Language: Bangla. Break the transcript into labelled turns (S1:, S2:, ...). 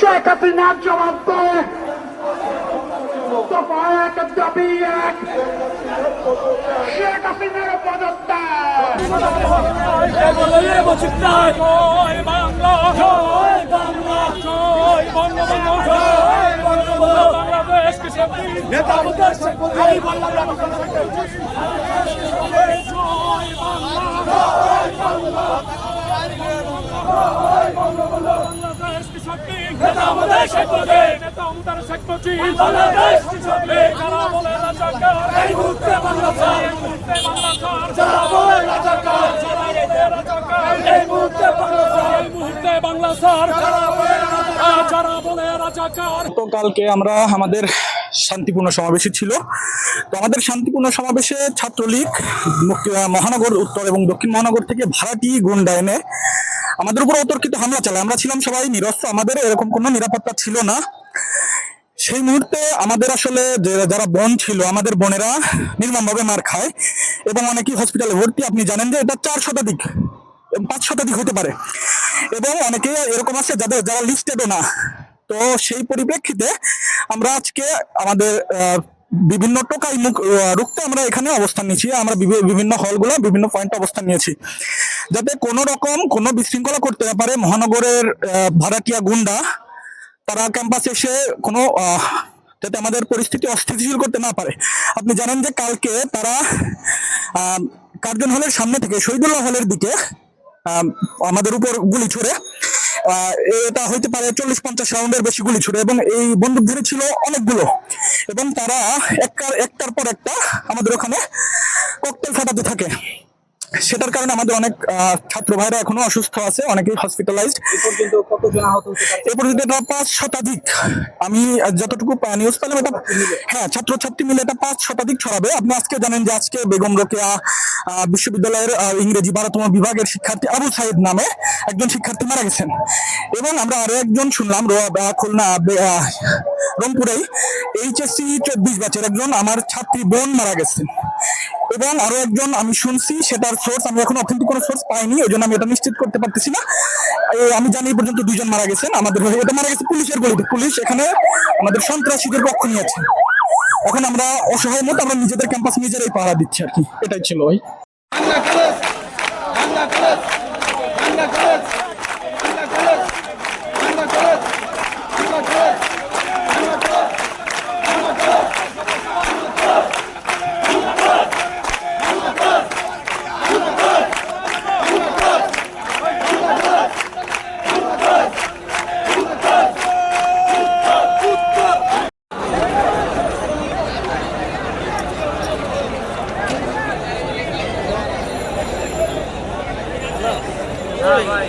S1: শেখ হাসিনার জবাব দে। দফা এক দাবি এক। শেখ হাসিনার পদত্যাগ।
S2: শক্তি নেতা মুকেশ আমি বললাম জয় বাংলা জয় বাংলা বাংলাদেশ কি শক্তি নেতা আমাদের শেখ নেতা আমাদের শেখ বাংলাদেশ কি যারা বলে রাজাকার, এই মুহূর্তে বাংলা এই মুহূর্তে বাংলা যারা বলে রাজাকার, যারা এদের রাজাকার, এই মুহূর্তে বাংলা এই মুহূর্তে বাংলা যারা বলে রাজাকার, যারা বলে রাজাকার।
S3: গতকালকে আমরা আমাদের শান্তিপূর্ণ সমাবেশে ছিল। তো আমাদের শান্তিপূর্ণ সমাবেশে ছাত্রলীগ মহানগর উত্তর এবং দক্ষিণ মহানগর থেকে ভাড়াটি গুন্ডা এনে আমাদের উপর অতর্কিত হামলা চালায়। আমরা ছিলাম সবাই নিরস্ত্র আমাদের এরকম কোনো নিরাপত্তা ছিল না। সেই মুহূর্তে আমাদের আসলে যারা বোন ছিল, আমাদের বোনেরা নির্মমভাবে মার খায় এবং অনেকেই হসপিটালে ভর্তি। আপনি জানেন যে এটা চার শতাধিক পাঁচ শতাধিক হতে পারে। এবং অনেকে এরকম আছে যাদের, যারা লিস্টেডও না। তো সেই পরিপ্রেক্ষিতে আমরা আজকে আমাদের বিভিন্ন টোকাই মুখ রুখতে আমরা এখানে অবস্থান নিয়েছি। আমরা বিভি- বিভিন্ন হলগুলো বিভিন্ন পয়েন্টে অবস্থান নিয়েছি। যাতে কোনো রকম কোনো বিশৃঙ্খলা করতে না পারে মহানগরের ভাড়াটিয়া গুন্ডা, তারা ক্যাম্পাসে এসে কোনো যাতে আমাদের পরিস্থিতি অস্থিতিশীল করতে না পারে। আপনি জানেন যে কালকে তারা কার্জন হলের সামনে থেকে শহীদুল্লাহ হলের দিকে আমাদের উপর গুলি ছুড়ে এটা হইতে পারে চল্লিশ পঞ্চাশ রাউন্ডের বেশি গুলি ছুড়ে এবং এই বন্দুকধারী ছিল অনেকগুলো। এবং তারা একটার একটার পর একটা আমাদের ওখানে ককটেল ফাটাতে থাকে। সেটার কারণে আমাদের অনেক ছাত্র ভাইরা এখনও অসুস্থ আছে অনেকেই হসপিটালাইজড এ পর্যন্ত এটা পাঁচ শতাধিক। আমি যতটুকু নিউজ পেলাম এটা হ্যাঁ ছাত্রছাত্রী মিলে এটা পাঁচ শতাধিক ছড়াবে। আপনি আজকে জানেন যে আজকে বেগম রোকেয়া বিশ্ববিদ্যালয়ের ইংরেজি বারোতম বিভাগের শিক্ষার্থী আবু সাইদ নামে একজন শিক্ষার্থী মারা গেছেন। এবং আমরা আরও একজন শুনলাম খুলনা রংপুরেই। এইচএসসি চব্বিশ ব্যাচের একজন আমার ছাত্রী বোন মারা গেছেন এবং আরও একজন আমি শুনছি, সেটার সোর্স আমি এখন অথেন্টিক কোনো সোর্স পাইনি ওই জন্য আমি এটা নিশ্চিত করতে পারতেছি না। আমি জানি পর্যন্ত দুজন মারা গেছেন, আমাদের এটা মারা গেছে পুলিশের গলিতে। পুলিশ এখানে আমাদের সন্ত্রাসীদের পক্ষ নিয়েছে এখন আমরা অসহায় মতো, আমরা নিজেদের ক্যাম্পাস নিজেরাই পাহারা দিচ্ছি আর কি। এটাই ছিল ভাই।
S2: ভাই